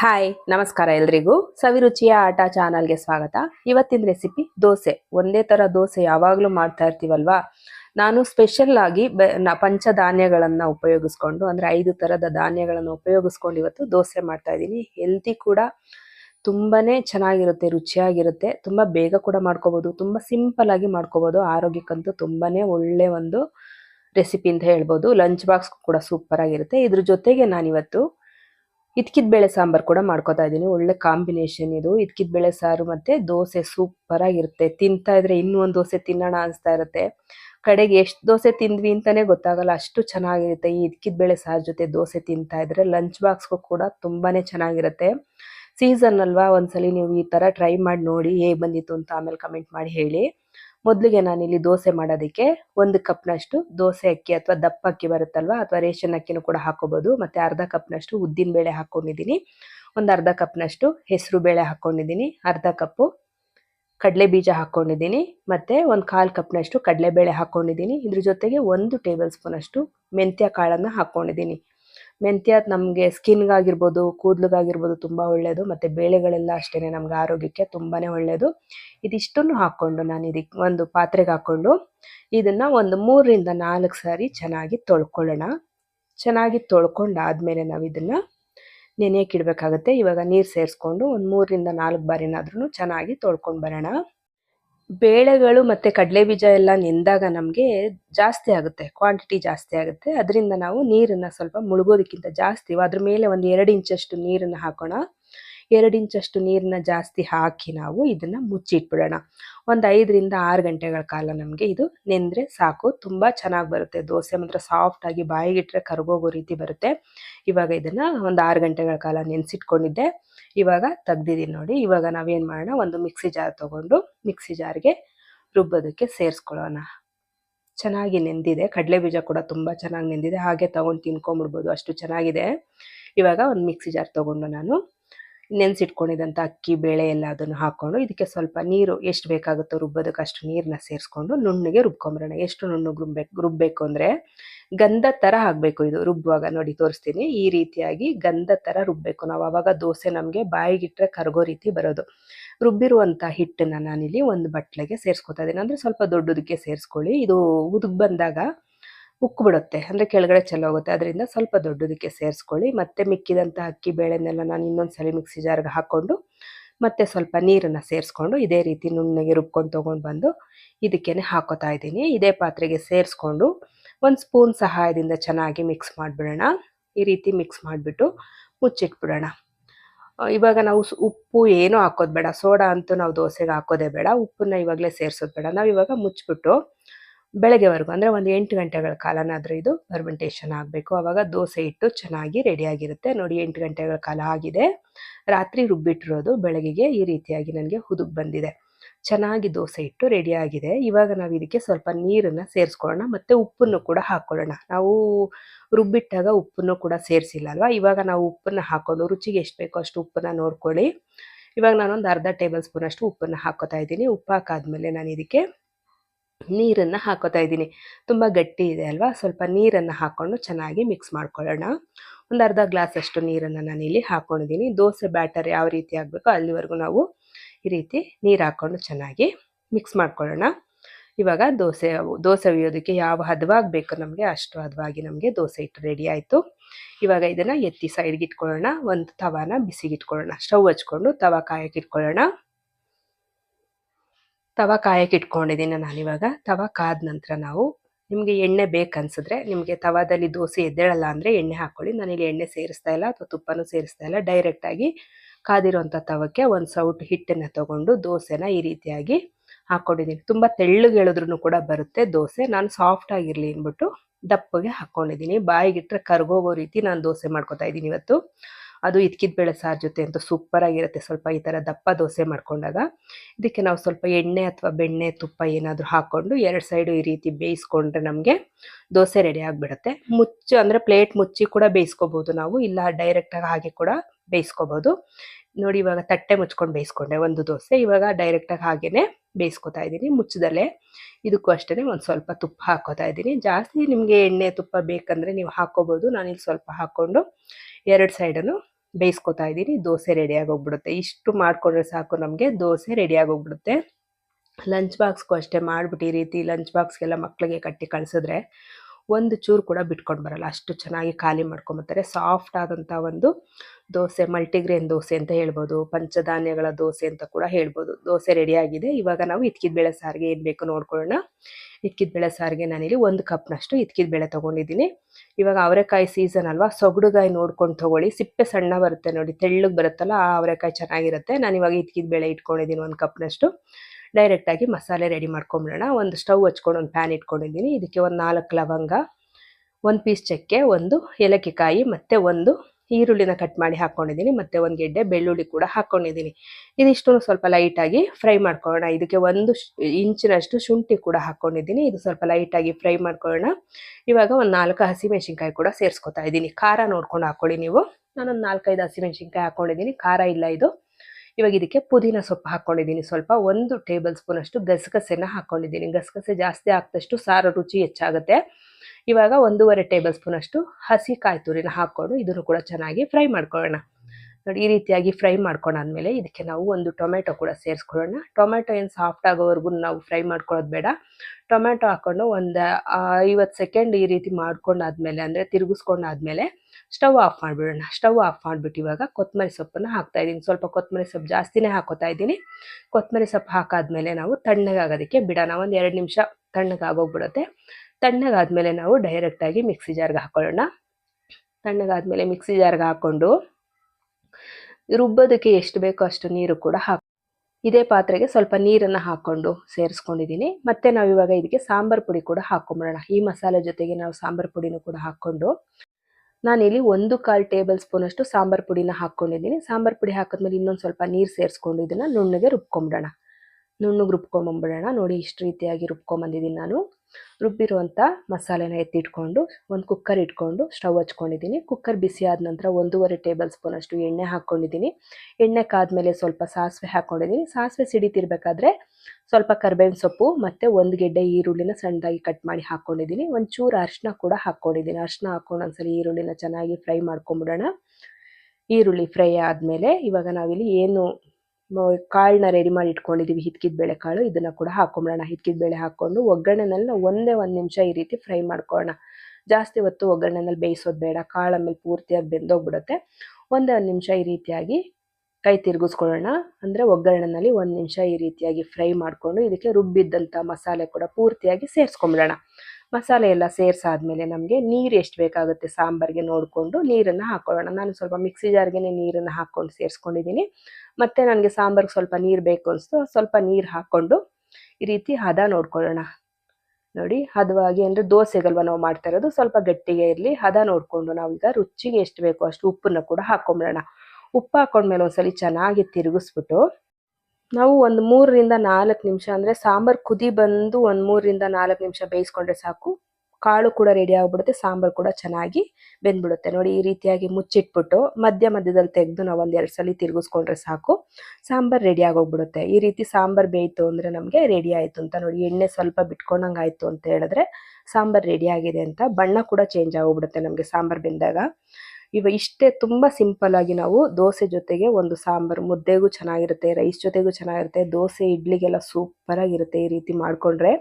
Hi ನಮಸ್ಕಾರ ಎಲ್ರಿಗೂ. ಸವಿರುಚಿಯ ಆಟ ಚಾನಲ್ಗೆ ಸ್ವಾಗತ. ಇವತ್ತಿನ ರೆಸಿಪಿ ದೋಸೆ. ಒಂದೇ ತರ ದೋಸೆ ಯಾವಾಗಲೂ ಮಾಡ್ತಾ ಇರ್ತೀವಲ್ವಾ? ನಾನು ಸ್ಪೆಷಲ್ ಆಗಿ ಪಂಚಧಾನ್ಯಗಳನ್ನ ಉಪಯೋಗಿಸ್ಕೊಂಡು, ಅಂದ್ರೆ ಐದು ತರದ ಧಾನ್ಯಗಳನ್ನು ಉಪಯೋಗಿಸ್ಕೊಂಡು ಇವತ್ತು ದೋಸೆ ಮಾಡ್ತಾ ಇದ್ದೀನಿ. ಹೆಲ್ತಿ ಕೂಡ ತುಂಬಾನೇ ಚೆನ್ನಾಗಿರುತ್ತೆ, ರುಚಿಯಾಗಿರುತ್ತೆ. ತುಂಬಾ ಬೇಗ ಕೂಡ ಮಾಡ್ಕೋಬಹುದು ತುಂಬಾ ಸಿಂಪಲ್ ಆಗಿ ಮಾಡ್ಕೋಬಹುದು ಆರೋಗ್ಯಕ್ಕಂತೂ ತುಂಬಾನೇ ಒಳ್ಳೆ ಒಂದು ರೆಸಿಪಿ ಅಂತ ಹೇಳ್ಬೋದು. ಲಂಚ್ ಬಾಕ್ಸ್ ಕೂಡ ಸೂಪರ್ ಆಗಿರುತ್ತೆ. ಇದ್ರ ಜೊತೆಗೆ ನಾನಿವತ್ತು ಇದ್ಕಿದ ಬೇಳೆ ಸಾಂಬಾರ್ ಕೂಡ ಮಾಡ್ಕೊತಾ ಇದ್ದೀನಿ. ಒಳ್ಳೆ ಕಾಂಬಿನೇಷನ್ ಇದು. ಇದ್ಕಿದ ಬೇಳೆ ಸಾರು ಮತ್ತೆ ದೋಸೆ ಸೂಪರ್ ಆಗಿರುತ್ತೆ. ತಿಂತಾ ಇದ್ರೆ ಇನ್ನೂ ಒಂದು ದೋಸೆ ತಿನ್ನೋಣ ಅನ್ಸ್ತಾ ಇರುತ್ತೆ. ಕಡೆಗೆ ಎಷ್ಟು ದೋಸೆ ತಿಂದ್ವಿ ಅಂತಾನೆ ಗೊತ್ತಾಗಲ್ಲ. ಅಷ್ಟು ಚೆನ್ನಾಗಿರುತ್ತೆ ಈ ಇದ್ಕಿದ ಬೇಳೆ ಸಾರು ಜೊತೆ ದೋಸೆ ತಿಂತಾ ಇದ್ರೆ. ಲಂಚ್ ಬಾಕ್ಸ್ಗೂ ಕೂಡ ತುಂಬಾನೇ ಚೆನ್ನಾಗಿರುತ್ತೆ. ಸೀಸನ್ ಅಲ್ವಾ ಒಂದ್ಸಲಿ ನೀವು ಈ ತರ ಟ್ರೈ ಮಾಡಿ ನೋಡಿ ಹೇಗೆ ಬಂದಿತ್ತು ಅಂತ ಆಮೇಲೆ ಕಮೆಂಟ್ ಮಾಡಿ ಹೇಳಿ. ಮೊದಲಿಗೆ ನಾನಿಲ್ಲಿ ದೋಸೆ ಮಾಡೋದಕ್ಕೆ ಒಂದು ಕಪ್ನಷ್ಟು ದೋಸೆ ಅಕ್ಕಿ ಅಥವಾ ದಪ್ಪ ಅಕ್ಕಿ ಬರುತ್ತಲ್ವಾ ಅಥವಾ ರೇಷನ್ ಅಕ್ಕಿನೂ ಕೂಡ ಹಾಕೋಬಹುದು ಮತ್ತೆ ಅರ್ಧ ಕಪ್ನಷ್ಟು ಉದ್ದಿನ ಬೇಳೆ ಹಾಕೊಂಡಿದ್ದೀನಿ. ಒಂದು ಅರ್ಧ ಕಪ್ನಷ್ಟು ಹೆಸರು ಬೇಳೆ ಹಾಕೊಂಡಿದ್ದೀನಿ. ಅರ್ಧ ಕಪ್ಪು ಕಡಲೆ ಬೀಜ ಹಾಕೊಂಡಿದ್ದೀನಿ. ಮತ್ತೆ ಒಂದು ಕಾಲು ಕಪ್ನಷ್ಟು ಕಡಲೆಬೇಳೆ ಹಾಕೊಂಡಿದ್ದೀನಿ. ಇದ್ರ ಜೊತೆಗೆ ಒಂದು ಟೇಬಲ್ ಸ್ಪೂನಷ್ಟು ಮೆಂತ್ಯ ಕಾಳನ್ನು ಹಾಕೊಂಡಿದ್ದೀನಿ. ಮೆಂತ್ಯ ನಮಗೆ ಸ್ಕಿನ್ಗಾಗಿರ್ಬೋದು, ಕೂದಲಿಗಾಗಿರ್ಬೋದು ತುಂಬ ಒಳ್ಳೆಯದು ಮತ್ತು ಬೇಳೆಗಳೆಲ್ಲ ಅಷ್ಟೇ ನಮ್ಗೆ ಆರೋಗ್ಯಕ್ಕೆ ತುಂಬಾ ಒಳ್ಳೆಯದು ಇದಿಷ್ಟನ್ನು ಹಾಕ್ಕೊಂಡು ನಾನು ಇದಕ್ಕೆ ಒಂದು ಪಾತ್ರೆಗೆ ಹಾಕ್ಕೊಂಡು ಇದನ್ನು ಒಂದು ಮೂರರಿಂದ ನಾಲ್ಕು ಸಾರಿ ಚೆನ್ನಾಗಿ ತೊಳ್ಕೊಳ್ಳೋಣ. ಚೆನ್ನಾಗಿ ತೊಳ್ಕೊಂಡಾದಮೇಲೆ ನಾವು ಇದನ್ನು ನೆನೆಯಕ್ಕೆ ಇಡಬೇಕಾಗುತ್ತೆ. ಇವಾಗ ನೀರು ಸೇರಿಸ್ಕೊಂಡು ಒಂದು ಮೂರರಿಂದ ನಾಲ್ಕು ಬಾರಿನಾದ್ರೂ ಚೆನ್ನಾಗಿ ತೊಳ್ಕೊಂಡು ಬರೋಣ. ಬೇಳೆಗಳು ಮತ್ತೆ ಕಡಲೆ ಬೀಜ ಎಲ್ಲ ನೆಂದಾಗ ನಮಗೆ ಜಾಸ್ತಿ ಆಗುತ್ತೆ ಕ್ವಾಂಟಿಟಿ ಜಾಸ್ತಿ ಆಗುತ್ತೆ. ಅದರಿಂದ ನಾವು ನೀರನ್ನ ಸ್ವಲ್ಪ ಮುಳುಗೋದಕ್ಕಿಂತ ಜಾಸ್ತಿ ಅದ್ರ ಮೇಲೆ ಒಂದು ಎರಡು ಇಂಚಷ್ಟು ನೀರನ್ನ ಹಾಕೋಣ. ಎರಡು ಇಂಚಷ್ಟು ನೀರನ್ನ ಜಾಸ್ತಿ ಹಾಕಿ ನಾವು ಇದನ್ನ ಮುಚ್ಚಿಟ್ಬಿಡೋಣ. ಒಂದು ಐದರಿಂದ ಆರು ಗಂಟೆಗಳ ಕಾಲ ನಮಗೆ ಇದು ನೆಂದರೆ ಸಾಕು. ತುಂಬ ಚೆನ್ನಾಗಿ ಬರುತ್ತೆ. ದೋಸೆ ಮಾತ್ರ ಸಾಫ್ಟಾಗಿ ಬಾಯಿಗಿಟ್ರೆ ಕರ್ಗೋಗೋ ರೀತಿ ಬರುತ್ತೆ. ಇವಾಗ ಇದನ್ನು ಒಂದು ಆರು ಗಂಟೆಗಳ ಕಾಲ ನೆನೆಸಿಟ್ಕೊಂಡಿದ್ದೆ. ಇವಾಗ ತೆಗ್ದಿದ್ದೀನಿ ನೋಡಿ. ಇವಾಗ ನಾವೇನು ಮಾಡೋಣ? ಒಂದು ಮಿಕ್ಸಿ ಜಾರ್ ತಗೊಂಡು ಮಿಕ್ಸಿ ಜಾರ್ಗೆ ರುಬ್ಬೋದಕ್ಕೆ ಸೇರಿಸ್ಕೊಳ್ಳೋಣ. ಚೆನ್ನಾಗಿ ನೆಂದಿದೆ. ಕಡಲೆ ಬೀಜ ಕೂಡ ತುಂಬ ಚೆನ್ನಾಗಿ ನೆಂದಿದೆ. ಹಾಗೆ ತಗೊಂಡು ತಿನ್ಕೊಂಬಿಡ್ಬೋದು. ಅಷ್ಟು ಚೆನ್ನಾಗಿದೆ. ಇವಾಗ ಒಂದು ಮಿಕ್ಸಿ ಜಾರ್ ತೊಗೊಂಡು ನಾನು ನೆನೆಸಿಟ್ಕೊಂಡಿದ್ದಂಥ ಅಕ್ಕಿ, ಬೇಳೆ ಎಲ್ಲ ಅದನ್ನು ಹಾಕ್ಕೊಂಡು ಇದಕ್ಕೆ ಸ್ವಲ್ಪ ನೀರು ಎಷ್ಟು ಬೇಕಾಗುತ್ತೋ ರುಬ್ಬೋದಕ್ಕೆ ಅಷ್ಟು ನೀರನ್ನ ಸೇರಿಸ್ಕೊಂಡು ನುಣ್ಣಗೆ ರುಬ್ಕೊಂಬರೋಣ. ಎಷ್ಟು ನುಣ್ಣಗೆ ರುಬ್ಬೇಕು ರುಬ್ಬಬೇಕು ಅಂದರೆ ಗಂಧ ಥರ ಆಗಬೇಕು ಇದು ರುಬ್ಬುವಾಗ ನೋಡಿ, ತೋರಿಸ್ತೀನಿ. ಈ ರೀತಿಯಾಗಿ ಗಂಧ ಥರ ರುಬ್ಬಬೇಕು ನಾವು ಆವಾಗ ದೋಸೆ ನಮಗೆ ಬಾಯಿಗಿಟ್ರೆ ಕರಗೋ ರೀತಿ ಬರೋದು. ರುಬ್ಬಿರುವಂಥ ಹಿಟ್ಟನ್ನ ನಾನಿಲ್ಲಿ ಒಂದು ಬಟ್ಲೆಗೆ ಸೇರಿಸ್ಕೊತಾ ಇದ್ದೀನಿ. ಅಂದರೆ ಸ್ವಲ್ಪ ದೊಡ್ಡದಕ್ಕೆ ಸೇರಿಸ್ಕೊಳ್ಳಿ. ಇದು ಉದುಗ್ ಬಂದಾಗ ಉಕ್ಕು ಬಿಡುತ್ತೆ ಅಂದರೆ ಕೆಳಗಡೆ ಚೆಲ್ಲೋಗುತ್ತೆ. ಅದರಿಂದ ಸ್ವಲ್ಪ ದೊಡ್ಡದಕ್ಕೆ ಸೇರಿಸ್ಕೊಳ್ಳಿ. ಮತ್ತೆ ಮಿಕ್ಕಿದಂಥ ಅಕ್ಕಿ, ಬೇಳೆನೆಲ್ಲ ನಾನು ಇನ್ನೊಂದು ಸಲ ಮಿಕ್ಸಿ ಜಾರ್ಗೆ ಹಾಕ್ಕೊಂಡು ಮತ್ತೆ ಸ್ವಲ್ಪ ನೀರನ್ನು ಸೇರಿಸ್ಕೊಂಡು ಇದೇ ರೀತಿ ನುಣ್ಣಗೆ ರುಬ್ಕೊಂಡು ತೊಗೊಂಡು ಬಂದು ಇದಕ್ಕೇನೆ ಹಾಕೋತಾ ಇದ್ದೀನಿ. ಇದೇ ಪಾತ್ರೆಗೆ ಸೇರಿಸ್ಕೊಂಡು ಒಂದು ಸ್ಪೂನ್ ಸಹಾಯದಿಂದ ಚೆನ್ನಾಗಿ ಮಿಕ್ಸ್ ಮಾಡಿಬಿಡೋಣ. ಈ ರೀತಿ ಮಿಕ್ಸ್ ಮಾಡಿಬಿಟ್ಟು ಮುಚ್ಚಿಟ್ಬಿಡೋಣ. ಇವಾಗ ನಾವು ಉಪ್ಪು ಏನೂ ಹಾಕೋದು ಬೇಡ. ಸೋಡಾ ಅಂತೂ ನಾವು ದೋಸೆಗೆ ಹಾಕೋದೇ ಬೇಡ. ಉಪ್ಪನ್ನ ಇವಾಗಲೇ ಸೇರಿಸೋದು ಬೇಡ. ನಾವು ಇವಾಗ ಮುಚ್ಚಿಬಿಟ್ಟು ಬೆಳಗ್ಗೆವರೆಗೂ, ಅಂದರೆ ಒಂದು ಎಂಟು ಗಂಟೆಗಳ ಕಾಲನಾದರೂ ಇದು ಫರ್ಮೆಂಟೇಷನ್ ಆಗಬೇಕು. ಆವಾಗ ದೋಸೆ ಇಟ್ಟು ಚೆನ್ನಾಗಿ ರೆಡಿಯಾಗಿರುತ್ತೆ ನೋಡಿ, ಎಂಟು ಗಂಟೆಗಳ ಕಾಲ ಆಗಿದೆ. ರಾತ್ರಿ ರುಬ್ಬಿಟ್ಟಿರೋದು ಬೆಳಗ್ಗೆಗೆ ಈ ರೀತಿಯಾಗಿ ನನಗೆ ಹುದುಗ್ ಬಂದಿದೆ. ಚೆನ್ನಾಗಿ ದೋಸೆ ಇಟ್ಟು ರೆಡಿಯಾಗಿದೆ ಇವಾಗ ನಾವು ಇದಕ್ಕೆ ಸ್ವಲ್ಪ ನೀರನ್ನು ಸೇರಿಸ್ಕೊಳ್ಳೋಣ, ಮತ್ತು ಉಪ್ಪನ್ನು ಕೂಡ ಹಾಕ್ಕೊಳ್ಳೋಣ. ನಾವು ರುಬ್ಬಿಟ್ಟಾಗ ಉಪ್ಪನ್ನು ಕೂಡ ಸೇರಿಸಿಲ್ಲ ಅಲ್ವಾ? ಇವಾಗ ನಾವು ಉಪ್ಪನ್ನು ಹಾಕ್ಕೊಂಡು ರುಚಿಗೆ ಎಷ್ಟು ಬೇಕೋ ಅಷ್ಟು ಉಪ್ಪನ್ನು ನೋಡ್ಕೊಳ್ಳಿ. ಇವಾಗ ನಾನೊಂದು ಅರ್ಧ ಟೇಬಲ್ ಸ್ಪೂನ್ ಅಷ್ಟು ಉಪ್ಪನ್ನು ಹಾಕೋತಾ ಇದ್ದೀನಿ. ಉಪ್ಪು ಹಾಕಾದ್ಮೇಲೆ ನಾನು ಇದಕ್ಕೆ ನೀರನ್ನು ಹಾಕೋತಾ ಇದ್ದೀನಿ. ತುಂಬ ಗಟ್ಟಿ ಇದೆ ಅಲ್ವಾ? ಸ್ವಲ್ಪ ನೀರನ್ನು ಹಾಕ್ಕೊಂಡು ಚೆನ್ನಾಗಿ ಮಿಕ್ಸ್ ಮಾಡ್ಕೊಳ್ಳೋಣ. ಒಂದು ಅರ್ಧ ಗ್ಲಾಸಷ್ಟು ನೀರನ್ನು ನಾನು ಇಲ್ಲಿ ಹಾಕ್ಕೊಂಡಿದ್ದೀನಿ ದೋಸೆ ಬ್ಯಾಟರ್ ಯಾವ ರೀತಿ ಆಗಬೇಕೋ ಅಲ್ಲಿವರೆಗೂ ನಾವು ಈ ರೀತಿ ನೀರು ಹಾಕ್ಕೊಂಡು ಚೆನ್ನಾಗಿ ಮಿಕ್ಸ್ ಮಾಡ್ಕೊಳ್ಳೋಣ. ಇವಾಗ ದೋಸೆ ದೋಸೆ ಒಯ್ಯೋದಕ್ಕೆ ಯಾವ ಹದವಾಗಿ ಬೇಕು ನಮಗೆ ಅಷ್ಟು ಹದವಾಗಿ ನಮಗೆ ದೋಸೆ ಇಟ್ಟು ರೆಡಿ ಆಯಿತು. ಇವಾಗ ಇದನ್ನು ಎತ್ತಿ ಸೈಡ್ಗೆ ಇಟ್ಕೊಳ್ಳೋಣ. ಒಂದು ತವಾನ ಬಿಸಿಗೆ ಇಟ್ಕೊಳ್ಳೋಣ. ಸ್ಟವ್ ಹಚ್ಕೊಂಡು ತವ ಕಾಯಕ್ಕೆ ಇಟ್ಕೊಳ್ಳೋಣ. ತವ ಕಾಯಕ್ಕೆ ಇಟ್ಕೊಂಡಿದ್ದೀನಿ ನಾನಿವಾಗ ತವ ಕಾದ ನಂತರ ನಾವು ನಿಮಗೆ ಎಣ್ಣೆ ಬೇಕನ್ಸಿದ್ರೆ ನಿಮಗೆ ತವದಲ್ಲಿ ದೋಸೆ ಎದ್ದೇಳಲ್ಲ ಅಂದರೆ ಎಣ್ಣೆ ಹಾಕ್ಕೊಳ್ಳಿ ನಾನಿಲ್ಲಿ ಎಣ್ಣೆ ಸೇರಿಸ್ತಾ ಇಲ್ಲ, ಅಥವಾ ತುಪ್ಪನೂ ಸೇರಿಸ್ತಾ ಇಲ್ಲ. ಡೈರೆಕ್ಟಾಗಿ ಕಾದಿರೋಂಥ ತವಕ್ಕೆ ಒಂದು ಸೌಟ್ ಹಿಟ್ಟನ್ನು ತಗೊಂಡು ದೋಸೆನ ಈ ರೀತಿಯಾಗಿ ಹಾಕ್ಕೊಂಡಿದ್ದೀನಿ ತುಂಬ ತೆಳ್ಳಗೆ ಹೇಳಿದ್ರು ಕೂಡ ಬರುತ್ತೆ ದೋಸೆ. ನಾನು ಸಾಫ್ಟ್ ಆಗಿರಲಿ ಅಂದ್ಬಿಟ್ಟು ದಪ್ಪಗೆ ಹಾಕ್ಕೊಂಡಿದ್ದೀನಿ ಬಾಯಿಗಿಟ್ರೆ ಕರ್ಗೋಗೋ ರೀತಿ ನಾನು ದೋಸೆ ಮಾಡ್ಕೊತಾ ಇದ್ದೀನಿ ಇವತ್ತು. ಅದು ಇದ್ಕಿದ ಬೇಳೆ ಸಾರು ಜೊತೆ ಅಂತೂ ಸೂಪರ್ ಆಗಿರುತ್ತೆ. ಸ್ವಲ್ಪ ಈ ಥರ ದಪ್ಪ ದೋಸೆ ಮಾಡ್ಕೊಂಡಾಗ ಇದಕ್ಕೆ ನಾವು ಸ್ವಲ್ಪ ಎಣ್ಣೆ ಅಥವಾ ಬೆಣ್ಣೆ, ತುಪ್ಪ ಏನಾದರೂ ಹಾಕ್ಕೊಂಡು ಎರಡು ಸೈಡು ಈ ರೀತಿ ಬೇಯಿಸ್ಕೊಂಡ್ರೆ ನಮಗೆ ದೋಸೆ ರೆಡಿ ಆಗಿಬಿಡುತ್ತೆ. ಮುಚ್ಚು ಅಂದರೆ ಪ್ಲೇಟ್ ಮುಚ್ಚಿ ಕೂಡ ಬೇಯಿಸ್ಕೋಬೋದು ನಾವು, ಇಲ್ಲ ಡೈರೆಕ್ಟಾಗಿ ಹಾಗೆ ಕೂಡ ಬೇಯಿಸ್ಕೋಬೋದು. ನೋಡಿ ಇವಾಗ ತಟ್ಟೆ ಮುಚ್ಕೊಂಡು ಬೇಯಿಸ್ಕೊಂಡೆ ಒಂದು ದೋಸೆ. ಇವಾಗ ಡೈರೆಕ್ಟಾಗಿ ಹಾಗೇನೆ ಬೇಯಿಸ್ಕೊತಾ ಇದ್ದೀನಿ, ಮುಚ್ಚದಲ್ಲೇ. ಇದಕ್ಕೂ ಅಷ್ಟೇ ಒಂದು ಸ್ವಲ್ಪ ತುಪ್ಪ ಹಾಕೋತಾ ಇದ್ದೀನಿ. ಜಾಸ್ತಿ ನಿಮಗೆ ಎಣ್ಣೆ ತುಪ್ಪ ಬೇಕಂದರೆ ನೀವು ಹಾಕೋಬೋದು ಇಲ್ಲಿ ಸ್ವಲ್ಪ ಹಾಕ್ಕೊಂಡು ಎರಡು ಸೈಡನ್ನು ಬೇಯಿಸ್ಕೊತಾ ಇದ್ದೀನಿ. ದೋಸೆ ರೆಡಿ ಆಗೋಗ್ಬಿಡುತ್ತೆ. ಇಷ್ಟು ಮಾಡಿಕೊಂಡ್ರೆ ಸಾಕು ನಮಗೆ, ದೋಸೆ ರೆಡಿಯಾಗೋಗ್ಬಿಡುತ್ತೆ ಲಂಚ್ ಬಾಕ್ಸ್ಗೂ ಅಷ್ಟೇ ಮಾಡಿಬಿಟ್ಟು ಈ ರೀತಿ ಲಂಚ್ ಬಾಕ್ಸ್ಗೆಲ್ಲ ಮಕ್ಕಳಿಗೆ ಕಟ್ಟಿ ಕಳಿಸಿದ್ರೆ ಒಂದು ಚೂರು ಕೂಡ ಬಿಟ್ಕೊಂಡು ಬರಲ್ಲ. ಅಷ್ಟು ಚೆನ್ನಾಗಿ ಖಾಲಿ ಮಾಡ್ಕೊಂಬರ್ತಾರೆ ಸಾಫ್ಟ್ ಆದಂಥ ಒಂದು ದೋಸೆ, ಮಲ್ಟಿಗ್ರೇನ್ ದೋಸೆ ಅಂತ ಹೇಳ್ಬೋದು, ಪಂಚಧಾನ್ಯಗಳ ದೋಸೆ ಅಂತ ಕೂಡ ಹೇಳ್ಬೋದು. ದೋಸೆ ರೆಡಿ ಆಗಿದೆ. ಇವಾಗ ನಾವು ಇತ್ಕಿದ ಬೇಳೆ ಸಾರಿಗೆ ಏನು ಬೇಕು ನೋಡ್ಕೊಳ್ಳೋಣ. ಇತ್ಕಿದ ಬೇಳೆ ಸಾರಿಗೆ ನಾನಿಲ್ಲಿ ಒಂದು ಕಪ್ನಷ್ಟು ಇತ್ಕಿದ ಬೇಳೆ ತೊಗೊಂಡಿದ್ದೀನಿ. ಇವಾಗ ಅವರೆಕಾಯಿ ಸೀಸನ್ ಅಲ್ವಾ, ಸೊಗಡುಗಾಯಿ ನೋಡ್ಕೊಂಡು ತೊಗೊಳ್ಳಿ. ಸಿಪ್ಪೆ ಸಣ್ಣ ಬರುತ್ತೆ ನೋಡಿ, ತೆಳ್ಳಗೆ ಬರುತ್ತಲ್ಲ, ಆ ಅವರೆಕಾಯಿ ಚೆನ್ನಾಗಿರುತ್ತೆ. ನಾನು ಇವಾಗ ಇತ್ಕಿದ ಬೇಳೆ ಇಟ್ಕೊಂಡಿದ್ದೀನಿ ಒಂದು ಕಪ್ನಷ್ಟು. ಡೈರೆಕ್ಟಾಗಿ ಮಸಾಲೆ ರೆಡಿ ಮಾಡ್ಕೊಂಬಿಡೋಣ. ಒಂದು ಸ್ಟವ್ ಹಚ್ಕೊಂಡು ಒಂದು ಪ್ಯಾನ್ ಇಟ್ಕೊಂಡಿದ್ದೀನಿ. ಇದಕ್ಕೆ ಒಂದು ನಾಲ್ಕು ಲವಂಗ, ಒಂದು ಪೀಸ್ ಚಕ್ಕೆ, ಒಂದು ಏಲಕ್ಕಿಕಾಯಿ ಮತ್ತು ಒಂದು ಈರುಳ್ಳಿನ ಕಟ್ ಮಾಡಿ ಹಾಕ್ಕೊಂಡಿದ್ದೀನಿ ಮತ್ತೆ ಒಂದು ಗೆಡ್ಡೆ ಬೆಳ್ಳುಳ್ಳಿ ಕೂಡ ಹಾಕ್ಕೊಂಡಿದ್ದೀನಿ ಇದಿಷ್ಟು ಸ್ವಲ್ಪ ಲೈಟಾಗಿ ಫ್ರೈ ಮಾಡ್ಕೊಳ್ಳೋಣ. ಇದಕ್ಕೆ ಒಂದು ಇಂಚಿನಷ್ಟು ಶುಂಠಿ ಕೂಡ ಹಾಕ್ಕೊಂಡಿದ್ದೀನಿ ಇದು ಸ್ವಲ್ಪ ಲೈಟಾಗಿ ಫ್ರೈ ಮಾಡ್ಕೊಳ್ಳೋಣ. ಇವಾಗ ಒಂದು ನಾಲ್ಕು ಹಸಿಮೆಣಸಿನ್ಕಾಯಿ ಕೂಡ ಸೇರಿಸ್ಕೊತಾ ಇದ್ದೀನಿ. ಖಾರ ನೋಡ್ಕೊಂಡು ಹಾಕ್ಕೊಳ್ಳಿ ನೀವು. ನಾನೊಂದು ನಾಲ್ಕೈದು ಹಸಿಮೆಣಸಿನ್ಕಾಯಿ ಹಾಕ್ಕೊಂಡಿದ್ದೀನಿ ಖಾರ ಇಲ್ಲ ಇದು. ಇವಾಗ ಇದಕ್ಕೆ ಪುದೀನ ಸೊಪ್ಪು ಹಾಕ್ಕೊಂಡಿದ್ದೀನಿ ಸ್ವಲ್ಪ ಒಂದು ಟೇಬಲ್ ಸ್ಪೂನ್ ಅಷ್ಟು ಗಸಗಸೆನ ಹಾಕ್ಕೊಂಡಿದ್ದೀನಿ ಗಸಗಸೆ ಜಾಸ್ತಿ ಹಾಕಿದಷ್ಟು ಸಾರು ರುಚಿ ಹೆಚ್ಚಾಗುತ್ತೆ. ಇವಾಗ ಒಂದೂವರೆ ಟೇಬಲ್ ಸ್ಪೂನ್ ಅಷ್ಟು ಹಸಿ ಕಾಯಿ ತುರಿನ ಹಾಕ್ಕೊಂಡು ಇದನ್ನು ಕೂಡ ಚೆನ್ನಾಗಿ ಫ್ರೈ ಮಾಡ್ಕೊಳ್ಳೋಣ. ನೋಡಿ, ಈ ರೀತಿಯಾಗಿ ಫ್ರೈ ಮಾಡ್ಕೊಂಡಾದ್ಮೇಲೆ ಇದಕ್ಕೆ ನಾವು ಒಂದು ಟೊಮೆಟೊ ಕೂಡ ಸೇರಿಸ್ಕೊಳ್ಳೋಣ. ಟೊಮೆಟೊ ಏನು ಸಾಫ್ಟ್ ಆಗೋವರೆಗೂ ನಾವು ಫ್ರೈ ಮಾಡ್ಕೊಳ್ಳೋದು ಬೇಡ. ಟೊಮೆಟೊ ಹಾಕ್ಕೊಂಡು ಒಂದು ಐವತ್ತು ಸೆಕೆಂಡ್ ಈ ರೀತಿ ಮಾಡ್ಕೊಂಡಾದ್ಮೇಲೆ, ಅಂದರೆ ತಿರುಗಿಸ್ಕೊಂಡಾದ್ಮೇಲೆ ಸ್ಟವ್ ಆಫ್ ಮಾಡಿಬಿಡೋಣ. ಸ್ಟವ್ ಆಫ್ ಮಾಡಿಬಿಟ್ಟು ಇವಾಗ ಕೊತ್ತಂಬರಿ ಸೊಪ್ಪನ್ನು ಹಾಕ್ತಾ ಇದ್ದೀನಿ. ಸ್ವಲ್ಪ ಕೊತ್ತಂಬರಿ ಸೊಪ್ಪು ಜಾಸ್ತಿನೇ ಹಾಕೋತಾ ಇದ್ದೀನಿ. ಕೊತ್ತಂಬರಿ ಸೊಪ್ಪು ಹಾಕಾದ್ಮೇಲೆ ನಾವು ತಣ್ಣಗಾಗೋದಕ್ಕೆ ಬಿಡೋಣ. ಒಂದು ಎರಡು ನಿಮಿಷ ತಣ್ಣಗಾಗೋಗ್ಬಿಡುತ್ತೆ. ತಣ್ಣಗಾದ್ಮೇಲೆ ನಾವು ಡೈರೆಕ್ಟಾಗಿ ಮಿಕ್ಸಿ ಜಾರ್ಗೆ ಹಾಕೊಳ್ಳೋಣ. ತಣ್ಣಗಾದ್ಮೇಲೆ ಮಿಕ್ಸಿ ಜಾರ್ಗೆ ಹಾಕ್ಕೊಂಡು ರುಬ್ಬೋದಕ್ಕೆ ಎಷ್ಟು ಬೇಕೋ ಅಷ್ಟು ನೀರು ಕೂಡ ಹಾಕಿ ಇದೇ ಪಾತ್ರೆಗೆ ಸ್ವಲ್ಪ ನೀರನ್ನು ಹಾಕ್ಕೊಂಡು ಸೇರಿಸ್ಕೊಂಡಿದ್ದೀನಿ. ಮತ್ತೆ ನಾವು ಇವಾಗ ಇದಕ್ಕೆ ಸಾಂಬಾರು ಪುಡಿ ಕೂಡ ಹಾಕೊಂಬಿಡೋಣ. ಈ ಮಸಾಲೆ ಜೊತೆಗೆ ನಾವು ಸಾಂಬಾರು ಪುಡಿನೂ ಕೂಡ ಹಾಕ್ಕೊಂಡು ನಾನಿಲ್ಲಿ ಒಂದು ಕಾಲು ಟೇಬಲ್ ಸ್ಪೂನ್ ಅಷ್ಟು ಸಾಂಬಾರ್ ಪುಡಿನ ಹಾಕ್ಕೊಂಡಿದ್ದೀನಿ. ಸಾಂಬಾರು ಪುಡಿ ಹಾಕಿದ್ಮೇಲೆ ಇನ್ನೊಂದು ಸ್ವಲ್ಪ ನೀರು ಸೇರಿಸ್ಕೊಂಡು ಇದನ್ನು ನುಣ್ಣಗೆ ರುಬ್ಕೊಂಬಿಡೋಣ. ನುಣ್ಣಗೆ ರುಬ್ಕೊಂಬಂಬಿಡೋಣ ನೋಡಿ ಇಷ್ಟು ರೀತಿಯಾಗಿ ರುಬ್ಕೊಂಬಂದಿದ್ದೀನಿ ನಾನು. ರುಬ್ಬಿರುವಂಥ ಮಸಾಲೆನ ಎತ್ತಿಟ್ಕೊಂಡು ಒಂದು ಕುಕ್ಕರ್ ಇಟ್ಕೊಂಡು ಸ್ಟವ್ ಹಚ್ಕೊಂಡಿದ್ದೀನಿ ಕುಕ್ಕರ್ ಬಿಸಿ ಆದ ನಂತರ ಒಂದೂವರೆ ಟೇಬಲ್ ಸ್ಪೂನ್ ಅಷ್ಟು ಎಣ್ಣೆ ಹಾಕ್ಕೊಂಡಿದ್ದೀನಿ ಎಣ್ಣೆ ಕಾದ್ಮೇಲೆ ಸ್ವಲ್ಪ ಸಾಸಿವೆ ಹಾಕ್ಕೊಂಡಿದ್ದೀನಿ ಸಾಸಿವೆ ಸಿಡಿತಿರ್ಬೇಕಾದ್ರೆ ಸ್ವಲ್ಪ ಕರ್ಬೇವಿನ ಸೊಪ್ಪು ಮತ್ತು ಒಂದು ಗೆಡ್ಡೆ ಈರುಳ್ಳಿನ ಸಣ್ಣದಾಗಿ ಕಟ್ ಮಾಡಿ ಹಾಕ್ಕೊಂಡಿದ್ದೀನಿ ಒಂಚೂರು ಅರಿಶಿನ ಕೂಡ ಹಾಕ್ಕೊಂಡಿದ್ದೀನಿ ಅರಿಶಿನ ಹಾಕ್ಕೊಂಡು ಒಂದ್ಸಲ ಈರುಳ್ಳಿನ ಚೆನ್ನಾಗಿ ಫ್ರೈ ಮಾಡ್ಕೊಂಬಿಡೋಣ. ಈರುಳ್ಳಿ ಫ್ರೈ ಆದಮೇಲೆ ಇವಾಗ ನಾವಿಲ್ಲಿ ಏನು ಕಾಳನ್ನ ರೆಡಿ ಮಾಡಿ ಇಟ್ಕೊಂಡಿದ್ದೀವಿ ಹಿತ್ಕಿದ ಬೇಳೆ ಕಾಳು, ಇದನ್ನು ಕೂಡ ಹಾಕೊಂಬಿಡೋಣ ಹಿತ್ಕಿದ ಬೇಳೆ ಹಾಕ್ಕೊಂಡು ಒಗ್ಗರಣೆನಲ್ಲಿ ನಾವು ಒಂದೇ ಒಂದು ನಿಮಿಷ ಈ ರೀತಿ ಫ್ರೈ ಮಾಡ್ಕೊಳ್ಳೋಣ. ಜಾಸ್ತಿ ಹೊತ್ತು ಒಗ್ಗರಣೆನಲ್ಲಿ ಬೇಯಿಸೋದು ಬೇಡ. ಕಾಳು ಆಮೇಲೆ ಪೂರ್ತಿಯಾಗಿ ಬೆಂದೋಗ್ಬಿಡುತ್ತೆ. ಒಂದೇ ಒಂದು ನಿಮಿಷ ಈ ರೀತಿಯಾಗಿ ಕೈ ತಿರುಗಿಸ್ಕೊಳ್ಳೋಣ. ಅಂದರೆ ಒಗ್ಗರಣೆನಲ್ಲಿ ಒಂದು ನಿಮಿಷ ಈ ರೀತಿಯಾಗಿ ಫ್ರೈ ಮಾಡಿಕೊಂಡು ಇದಕ್ಕೆ ರುಬ್ಬಿದ್ದಂಥ ಮಸಾಲೆ ಕೂಡ ಪೂರ್ತಿಯಾಗಿ ಸೇರಿಸ್ಕೊಂಬಿಡೋಣ. ಮಸಾಲೆ ಎಲ್ಲ ಸೇರಿಸಾದ್ಮೇಲೆ ನಮಗೆ ನೀರು ಎಷ್ಟು ಬೇಕಾಗುತ್ತೆ ಸಾಂಬಾರಿಗೆ ನೋಡಿಕೊಂಡು ನೀರನ್ನು ಹಾಕ್ಕೊಳ್ಳೋಣ ನಾನು ಸ್ವಲ್ಪ ಮಿಕ್ಸಿ ಜಾರ್ಗೆ ನೀರನ್ನು ಹಾಕ್ಕೊಂಡು ಸೇರಿಸ್ಕೊಂಡಿದ್ದೀನಿ ಮತ್ತು ನನಗೆ ಸಾಂಬಾರಿಗೆ ಸ್ವಲ್ಪ ನೀರು ಬೇಕು ಅನಿಸ್ತು, ಸ್ವಲ್ಪ ನೀರು ಹಾಕ್ಕೊಂಡು ಈ ರೀತಿ ಹದ ನೋಡ್ಕೊಳ್ಳೋಣ. ನೋಡಿ, ಹದವಾಗಿ ಅಂದರೆ ದೋಸೆಗಲ್ವ ನಾವು ಮಾಡ್ತಾ ಇರೋದು, ಸ್ವಲ್ಪ ಗಟ್ಟಿಗೆ ಇರಲಿ, ಹದ ನೋಡಿಕೊಂಡು ನಾವೀಗ ರುಚಿಗೆ ಎಷ್ಟು ಬೇಕೋ ಅಷ್ಟು ಉಪ್ಪನ್ನು ಕೂಡ ಹಾಕ್ಕೊಂಬಿಡೋಣ ಉಪ್ಪು ಹಾಕೊಂಡ್ಮೇಲೆ ಒಂದ್ಸಲಿ ಚೆನ್ನಾಗಿ ತಿರುಗಿಸ್ಬಿಟ್ಟು ನಾವು ಒಂದು ಮೂರರಿಂದ ನಾಲ್ಕು ನಿಮಿಷ, ಅಂದರೆ ಸಾಂಬಾರು ಕುದಿ ಬಂದು ಒಂದು ಮೂರರಿಂದ ನಾಲ್ಕು ನಿಮಿಷ ಬೇಯಿಸ್ಕೊಂಡ್ರೆ ಸಾಕು. ಕಾಳು ಕೂಡ ರೆಡಿ ಆಗಿಬಿಡುತ್ತೆ, ಸಾಂಬಾರು ಕೂಡ ಚೆನ್ನಾಗಿ ಬೆಂದ್ಬಿಡುತ್ತೆ. ನೋಡಿ, ಈ ರೀತಿಯಾಗಿ ಮುಚ್ಚಿಟ್ಬಿಟ್ಟು ಮಧ್ಯ ಮಧ್ಯದಲ್ಲಿ ತೆಗೆದು ನಾವು ಎರಡು ಸಲ ತಿರುಗಿಸ್ಕೊಂಡ್ರೆ ಸಾಕು. ಸಾಂಬಾರು ರೆಡಿ ಆಗೋಗ್ಬಿಡುತ್ತೆ. ಈ ರೀತಿ ಸಾಂಬಾರು ಬೇಯಿತು ಅಂದರೆ ನಮಗೆ ರೆಡಿ ಆಯಿತು ಅಂತ. ನೋಡಿ, ಎಣ್ಣೆ ಸ್ವಲ್ಪ ಬಿಟ್ಕೊಂಡಂಗೆ ಆಯಿತು ಅಂತ ಹೇಳಿದ್ರೆ ಸಾಂಬಾರು ರೆಡಿ ಆಗಿದೆ ಅಂತ. ಬಣ್ಣ ಕೂಡ ಚೇಂಜ್ ಆಗೋಗ್ಬಿಡುತ್ತೆ ನಮಗೆ ಸಾಂಬಾರು ಬೆಂದಾಗ. ಇವ ಇಷ್ಟೇ ತುಂಬ ಸಿಂಪಲ್ ಆಗಿ ನಾವು ದೋಸೆ ಜೊತೆಗೆ ಒಂದು ಸಾಂಬಾರು. ಮುದ್ದೆಗೂ ಚೆನ್ನಾಗಿರುತ್ತೆ ರೈಸ್ ಜೊತೆಗೂ ಚೆನ್ನಾಗಿರುತ್ತೆ, ದೋಸೆ, ಇಡ್ಲಿಗೆಲ್ಲ ಸೂಪರ್ ಆಗಿರುತ್ತೆ ಈ ರೀತಿ ಮಾಡಿಕೊಂಡ್ರೆ.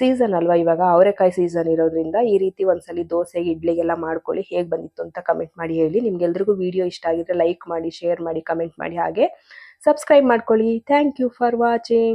ಸೀಸನ್ ಅಲ್ವಾ ಇವಾಗ? ಅವರೆಕಾಯಿ ಸೀಸನ್ ಇರೋದ್ರಿಂದ ಈ ರೀತಿ ಒಂದ್ಸಲಿ ದೋಸೆ, ಇಡ್ಲಿಗೆಲ್ಲ ಮಾಡ್ಕೊಳ್ಳಿ. ಹೇಗೆ ಬಂದಿತ್ತು ಅಂತ ಕಮೆಂಟ್ ಮಾಡಿ ಹೇಳಿ. ನಿಮ್ಗೆಲ್ರಿಗೂ ವಿಡಿಯೋ ಇಷ್ಟ ಆಗಿದ್ರೆ ಲೈಕ್ ಮಾಡಿ ಶೇರ್ ಮಾಡಿ ಕಮೆಂಟ್ ಮಾಡಿ ಹಾಗೆ ಸಬ್ಸ್ಕ್ರೈಬ್ ಮಾಡ್ಕೊಳ್ಳಿ. Thank you for watching